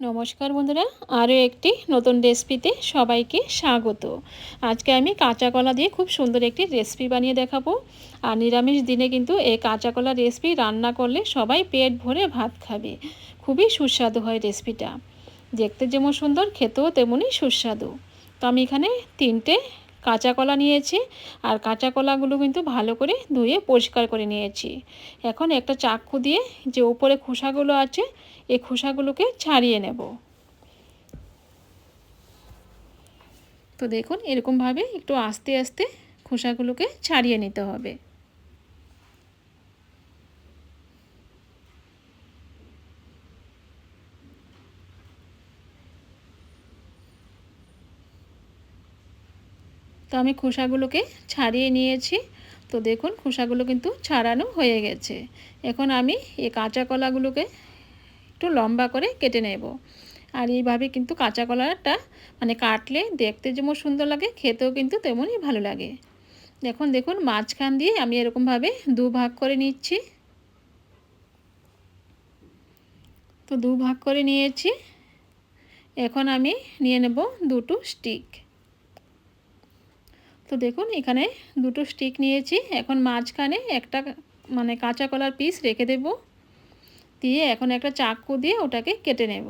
নমস্কার বন্ধুরা, আরও একটি নতুন রেসিপিতে সবাইকে স্বাগত। আজকে আমি কাঁচা কলা দিয়ে খুব সুন্দর একটি রেসিপি বানিয়ে দেখাবো। আর নিরামিষ দিনে কিন্তু এই কাঁচা কলা রেসিপি রান্না করলে সবাই পেট ভরে ভাত খাবে। খুবই সুস্বাদু হয় রেসিপিটা দেখতে যেমন সুন্দর, খেতেও তেমনই সুস্বাদু। তো আমি এখানে তিনটে কাঁচা কলা নিয়েছি আর কাঁচা কলাগুলো কিন্তু ভালো করে ধুয়ে পরিষ্কার করে নিয়েছি। এখন একটা চাক্ষু দিয়ে যে উপরে খোসাগুলো আছে এই খোসাগুলোকে ছাড়িয়ে নেব। তো দেখুন, এরকমভাবে একটু আস্তে আস্তে খোসাগুলোকে ছাড়িয়ে নিতে হবে। তো আমি খোসাগুলোকে ছাড়িয়ে নিয়েছি। তো দেখুন, খোসাগুলো কিন্তু ছাড়ানো হয়ে গেছে। এখন আমি এই কাঁচা কলাগুলোকে একটু লম্বা করে কেটে নেব। আর এইভাবে কিন্তু কাঁচা কলাটা মানে কাটলে দেখতে যেমন সুন্দর লাগে, খেতেও কিন্তু তেমনই ভালো লাগে। দেখুন দেখুন, মাঝখান দিয়ে আমি এরকমভাবে দু ভাগ করে নিচ্ছি। তো দু ভাগ করে নিয়েছি। এখন আমি নিয়ে নেব দুটো স্টিক। তো দেখুন, এখানে দুটো স্টিক নিয়েছি। এখন মাঝখানে একটা মানে কাঁচা কলার পিস রেখে দেব। দিয়ে এখন একটা চাকু দিয়ে ওটাকে কেটে নেব।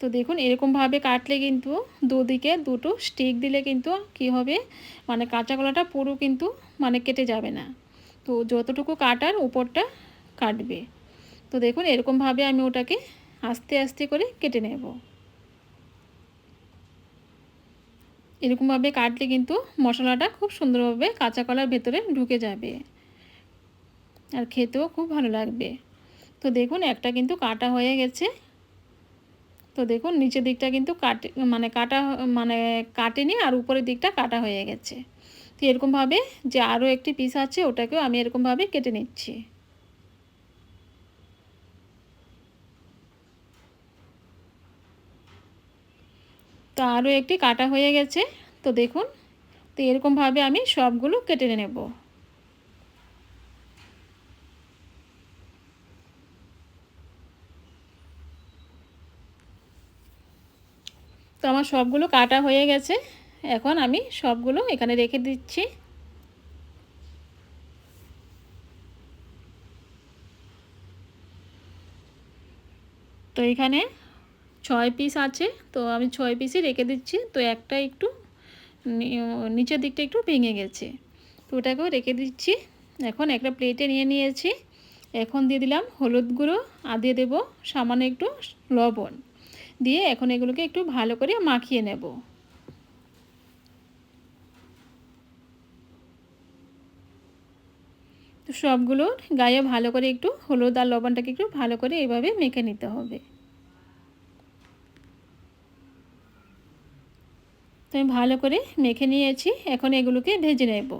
তো দেখুন, এরকমভাবে কাটলে কিন্তু দুদিকে দুটো স্টিক দিলে কিন্তু কি হবে? মানে কাঁচা কলাটা পুরো কিন্তু মানে কেটে যাবে না। তো যতটুকু কাটার উপরটা কাটবে। তো দেখুন, এরকমভাবে আমি ওটাকে আস্তে আস্তে করে কেটে নেব। এরকমভাবে কাটলে কিন্তু মশলাটা খুব সুন্দরভাবে কাঁচা কলার ভেতরে ঢুকে যাবে। আর খেতেও খুব ভালো লাগবে। তো দেখুন, একটা কিন্তু কাটা হয়ে গেছে। তো দেখুন, নিচের দিকটা কিন্তু কাটে মানে কাটা মানে কাটেনি আর উপরের দিকটা কাটা হয়ে গেছে। তো এরকমভাবে যে আরও একটি পিস আছে, ওটাকেও আমি এরকমভাবে কেটে নিচ্ছি। তো আরও একটি কাটা হয়ে গেছে। তো দেখুন, তো এরকমভাবে আমি সবগুলো কেটে নেব। তো আমার সবগুলো কাটা হয়ে গেছে। এখন আমি সবগুলো এখানে রেখে দিচ্ছি। তো এখানে ছয় পিস আছে, তো আমি ছয় পিসই রেখে দিচ্ছি, তো একটা একটু নিচের দিকটা একটু ভেঙে গেছে। তো ওটাকেও রেখে দিচ্ছি। এখন একটা প্লেটে নিয়ে নিয়েছি। এখন দিয়ে দিলাম হলুদ গুঁড়ো, আর দিয়ে দেবো সামান্য একটু লবণ। দিয়ে এখন এগুলোকে একটু ভালো করে মাখিয়ে নেব। তো সবগুলোর গায়ে ভালো করে একটু হলুদ আর লবণটাকে একটু ভালো করে এভাবে মেখে নিতে হবে। আমি ভালো করে মেখে নিয়েছি। এখন এগুলোকে ভেজে নেব।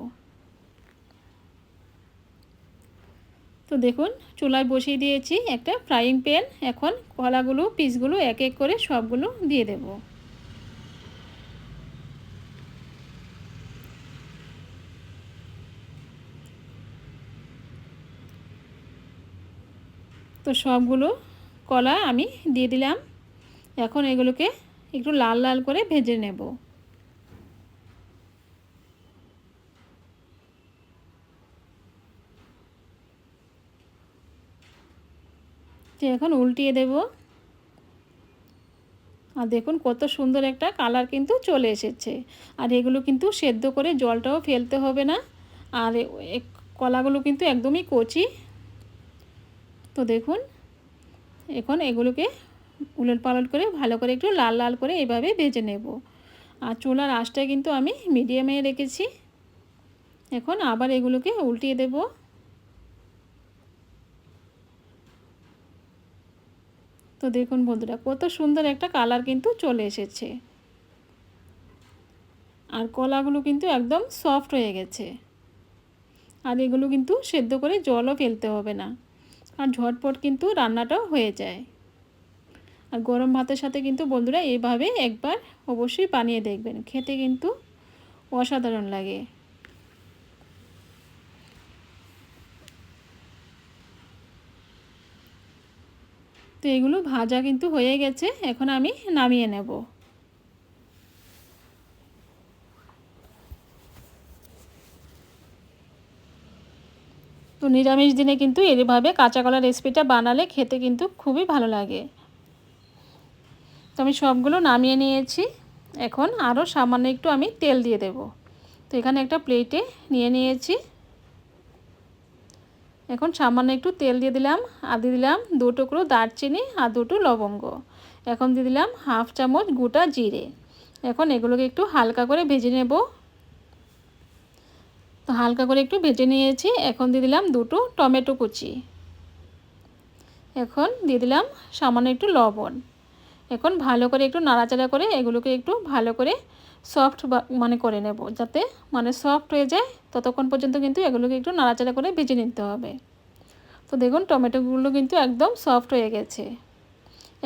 তো দেখুন, চুলায় বসিয়ে দিয়েছি একটা ফ্রাইং প্যান এখন কলাগুলো পিসগুলো এক এক করে সবগুলো দিয়ে দেব। তো সবগুলো কলা আমি দিয়ে দিলাম। এখন এগুলোকে একটু লাল লাল করে ভেজে নেব। এখন উল্টিয়ে দেব। আর দেখুন কত সুন্দর একটা কালার কিন্তু চলে এসেছে। আর এগুলো কিন্তু সেদ্ধ করে জলটাও ফেলতে হবে না। আর কলাগুলো কিন্তু একদমই কচি। তো দেখুন, এখন এগুলোকে উলট পালট করে ভালো করে একটু লাল লাল করে এভাবে ভেজে নেব। আর চুলার আঁচটা কিন্তু আমি মিডিয়ামে রেখেছি। এখন আবার এগুলোকে উল্টিয়ে দেবো। তো দেখুন বন্ধুরা, কত সুন্দর একটা কালার কিন্তু চলে এসেছে। আর কলাগুলো কিন্তু একদম সফট হয়ে গেছে। আর এগুলো কিন্তু সেদ্ধ করে জলও ফেলতে হবে না। আর ঝটপট কিন্তু রান্নাটাও হয়ে যায়। আর গরম ভাতের সাথে কিন্তু বন্ধুরা এইভাবে একবার অবশ্যই বানিয়ে দেখবেন। খেতে কিন্তু অসাধারণ লাগে। তো এগুলো ভাজা কিন্তু হয়ে গেছে, এখন আমি নামিয়ে নেব। তো নিরামিষ দিনে কিন্তু এভাবে কাঁচা কলা রেসিপিটা বানালে খেতে কিন্তু খুবই ভালো লাগে। তো আমি সবগুলো নামিয়ে নিয়েছি, এখন আরও সামান্য একটু আমি তেল দিয়ে দেব। তো এখানে একটা প্লেটে নিয়ে নিয়েছি। এখন সামান্য একটু তেল দিয়ে দিলাম আর দিয়ে দিলাম দু টুকরো দারচিনি আর দুটো লবঙ্গ। এখন দিয়ে দিলাম হাফ চামচ গোটা জিরে। এখন এগুলোকে একটু হালকা করে ভেজে নেব। তো হালকা করে একটু ভেজে নিয়েছি। এখন দিয়ে দিলাম দুটো টমেটো কুচি। এখন দিয়ে দিলাম সামান্য একটু লবণ। এখন ভালো করে একটু নাড়াচাড়া করে এগুলোকে একটু ভালো করে সফট মানে করে নেব, যাতে মানে সফট হয়ে যায়। ততক্ষণ পর্যন্ত কিন্তু এগুলোকে একটু নাড়াচাড়া করে ভেজে নিতে হবে। তো দেখুন, টমেটোগুলো কিন্তু একদম সফট হয়ে গেছে।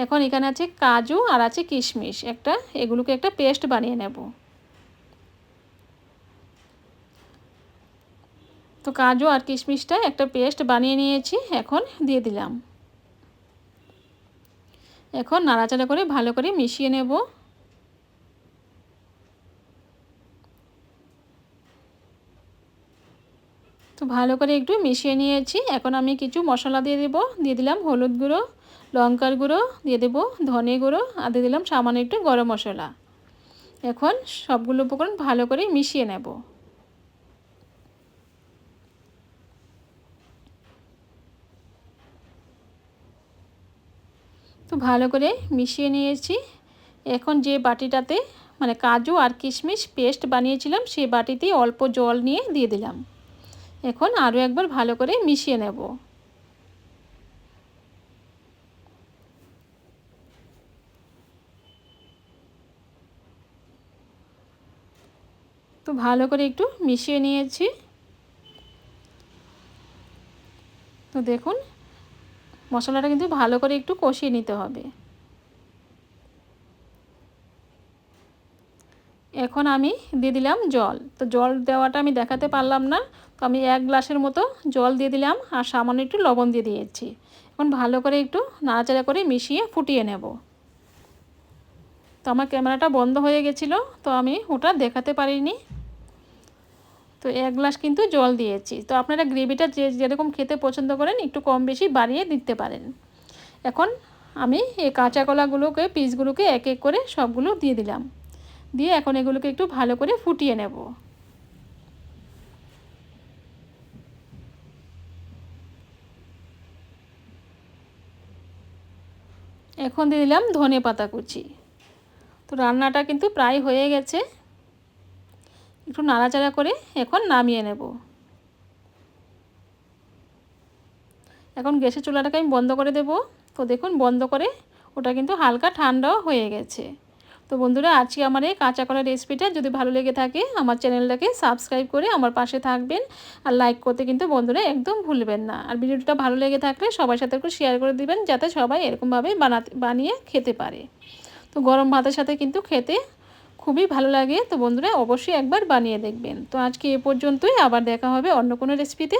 এখন এখানে আছে কাজু আর আছে কিশমিশ। একটা, এগুলোকে একটা পেস্ট বানিয়ে নেব। তো কাজু আর কিশমিশটা একটা পেস্ট বানিয়ে নিয়েছি, এখন দিয়ে দিলাম। এখন নাড়াচাড়া করে ভালো করে মিশিয়ে নেব। তো ভালো করে একটু মিশিয়ে নিয়েছি। এখন আমি কিছু মশলা দিয়ে দেবো। দিয়ে দিলাম হলুদ গুঁড়ো, লঙ্কার গুঁড়ো, দিয়ে দেবো ধনে গুঁড়ো আর দিয়ে দিলাম সামান্য একটু গরম মশলা। এখন সবগুলো উপকরণ ভালো করে মিশিয়ে নেব। তো ভালো করে মিশিয়ে নিয়েছি। এখন যে বাটিটাতে মানে কাজু আর কিশমিশ পেস্ট বানিয়েছিলাম, সেই বাটিতে অল্প জল নিয়ে দিয়ে দিলাম। এখন আরও একবার ভালো করে মিশিয়ে নেব। তো ভালো করে একটু মিশিয়ে নিয়েছি। তো দেখুন মশলাটা কিন্তু ভালো করে একটু কষিয়ে নিতে হবে। এখন আমি দিয়ে দিলাম জল। তো জল দেওয়াটা আমি দেখাতে পারলাম না। তো আমি এক গ্লাসের মতো জল দিয়ে দিলাম আর সামান্য একটু লবণ দিয়ে দিয়েছি। এখন ভালো করে একটু নাড়াচাড়া করে মিশিয়ে ফুটিয়ে নেব। তো আমার ক্যামেরাটা বন্ধ হয়ে গেছিল। তো আমি ওটা দেখাতে পারিনি। তো এক গ্লাস কিন্তু জল দিয়েছি। তো আপনারা গ্রেভিটা যে যেরকম খেতে পছন্দ করেন, একটু কম বেশি বাড়িয়ে দিতে পারেন। এখন আমি এই কাঁচা কলাগুলোকে, পিসগুলোকে এক এক করে সবগুলো দিয়ে দিলাম। দিয়ে এখন এগুলোকে একটু ভালো করে ফুটিয়ে নেব। এখন দিয়ে দিলাম ধনে পাতা কুচি। তো রান্নাটা কিন্তু প্রায় হয়ে গেছে। একটু নাড়াচাড়া করে এখন নামিয়ে নেব। এখন গ্যাসের চুলাটাকে আমি বন্ধ করে দেব। তো দেখুন, বন্ধ করে ওটা কিন্তু হালকা ঠান্ডাও হয়ে গেছে। তো বন্ধুরা, আজকে আমার এই কাঁচা কলা রেসিপিটা যদি ভালো লেগে থাকে, আমার চ্যানেলটাকে সাবস্ক্রাইব করে আমার পাশে থাকবেন। আর লাইক করতে কিন্তু বন্ধুরা একদম ভুলবেন না। আর ভিডিওটা ভালো লেগে থাকলে সবার সাথে একটু শেয়ার করে দিবেন, যাতে সবাই এরকমভাবে বানাতে, বানিয়ে খেতে পারে। তো গরম ভাতের সাথে কিন্তু খেতে খুবই ভালো লাগে। তো বন্ধুরা, অবশ্যই একবার বানিয়ে দেখবেন। তো আজকে এ পর্যন্তই। আবার দেখা হবে অন্য কোনো রেসিপিতে